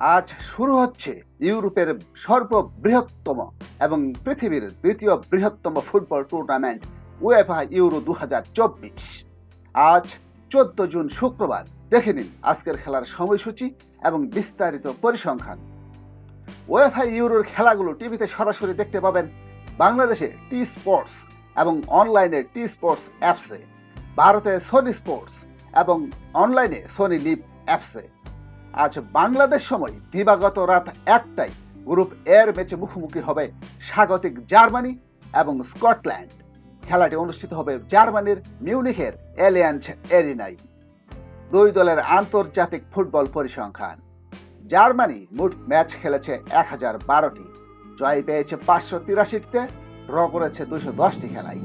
আজ শুরু হচ্ছে ইউরোপের সর্ববৃহত্তম এবং পৃথিবীর দ্বিতীয় বৃহত্তম ফুটবল টুর্নামেন্ট উয়েফা ইউরো দু হাজার চব্বিশ। আজ চোদ্দ জুন শুক্রবার। দেখে নিন আজকের খেলার সময়সূচি এবং বিস্তারিত পরিসংখ্যান। ওয়েফা ইউরোর খেলাগুলো টিভিতে সরাসরি দেখতে পাবেন বাংলাদেশে টি স্পোর্টস এবং অনলাইনে টি স্পোর্টস অ্যাপসে ভারতে সোনি স্পোর্টস এবং অনলাইনে সোনি লিভ অ্যাপসে আজ বাংলাদেশ সময় দিবাগত রাত একটাই গ্রুপ এর ম্যাচে মুখোমুখি হবে স্বাগতিক জার্মানি এবং স্কটল্যান্ড। খেলাটি অনুষ্ঠিত হবে জার্মানির মিউনিখের এলিয়ান্স এরিনাই। দুই দলের আন্তর্জাতিক ফুটবল পরিসংখ্যান। জার্মানি মোট ম্যাচ খেলেছে এক হাজার বারোটি। জয় পেয়েছে পাঁচশো তিরাশিটিতে, ড্র করেছে দুশো দশটি খেলায়।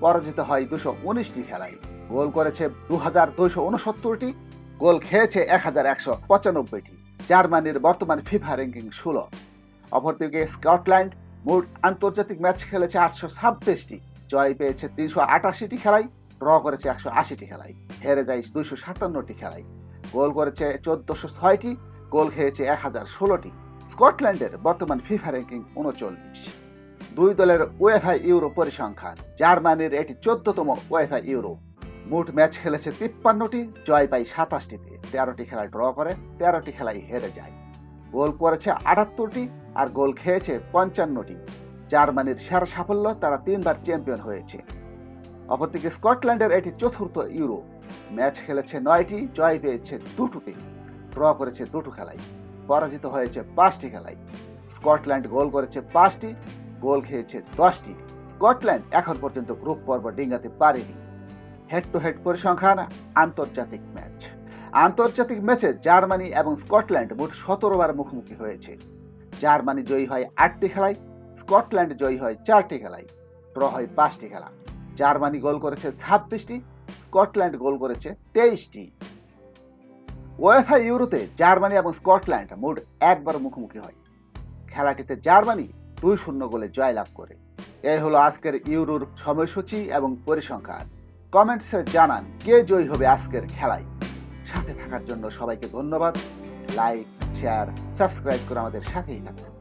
পরাজিত হয় দুশো উনিশটি খেলায়। গোল করেছে দু হাজার দুশো উনসত্তরটি। গোল খেয়েছে এক হাজার একশো পঁচানব্বইটি। জার্মানির বর্তমান ফিফা র্যাঙ্কিং ষোলো। অপরদিকে স্কটল্যান্ড মোট আন্তর্জাতিক ম্যাচ খেলেছে আটশো ছাব্বিশটি। জয় পেয়েছে তিনশো আটাশিটি খেলায়, ড্র করেছে একশো আশিটি খেলায়। হেরে যায় দুইশো সাতান্নটি খেলায়। গোল করেছে চোদ্দশো ছয়টি, গোল খেয়েছে এক হাজার ষোলোটি। স্কটল্যান্ডের বর্তমান ফিফা র্যাঙ্কিং উনচল্লিশ। দুই দলের ওয়েফা ইউরো পরিসংখ্যান। জার্মানির এটি চোদ্দতম ওয়েফা ইউরো মোট ম্যাচ খেলেছে তিপ্পান্নটি, জয় পায় সাতাশটিতে। তেরোটি খেলায় ড্র করে, তেরোটি খেলায় হেরে যায়। গোল করেছে আটাত্তরটি আর গোল খেয়েছে পঞ্চান্নটি। জার্মানির সেরা সাফল্য তারা তিনবার চ্যাম্পিয়ন হয়েছে। অপরদিকে স্কটল্যান্ডের এটি চতুর্থ ইউরো। ম্যাচ খেলেছে নয়টি, জয় পেয়েছে দুটোতে। ড্র করেছে দুটো খেলায়। পরাজিত হয়েছে পাঁচটি খেলায়। স্কটল্যান্ড গোল করেছে পাঁচটি, গোল খেয়েছে দশটি। স্কটল্যান্ড এখন পর্যন্ত গ্রুপ পর্ব ডিঙ্গাতে পারেনি। হেড টু হেড পরিসংখ্যান, আন্তর্জাতিক ম্যাচ। আন্তর্জাতিক ম্যাচে জার্মানি এবং স্কটল্যান্ড মোট সতেরো বার মুখোমুখি হয়েছে। জার্মানি জয়ী হয় আটটি খেলায়, স্কটল্যান্ড জয়ী হয় চারটি খেলায় ড্র হয় পাঁচটি খেলা। জার্মানি গোল করেছে ছাব্বিশটি, স্কটল্যান্ড গোল করেছে তেইশটি। ওয়েফা ইউরোতে জার্মানি এবং স্কটল্যান্ড মোট একবার মুখোমুখি হয়। খেলাটিতে জার্মানি দুই শূন্য গোলে জয়লাভ করে। এই হলো আজকের ইউরোর সময়সূচি এবং পরিসংখ্যান। কমেন্টসে জানান কে জয়ী হবে আজকের খেলায়। সাথে থাকার জন্য সবাইকে ধন্যবাদ। লাইক, শেয়ার, সাবস্ক্রাইব করে আমাদের সাথেই থাকুন।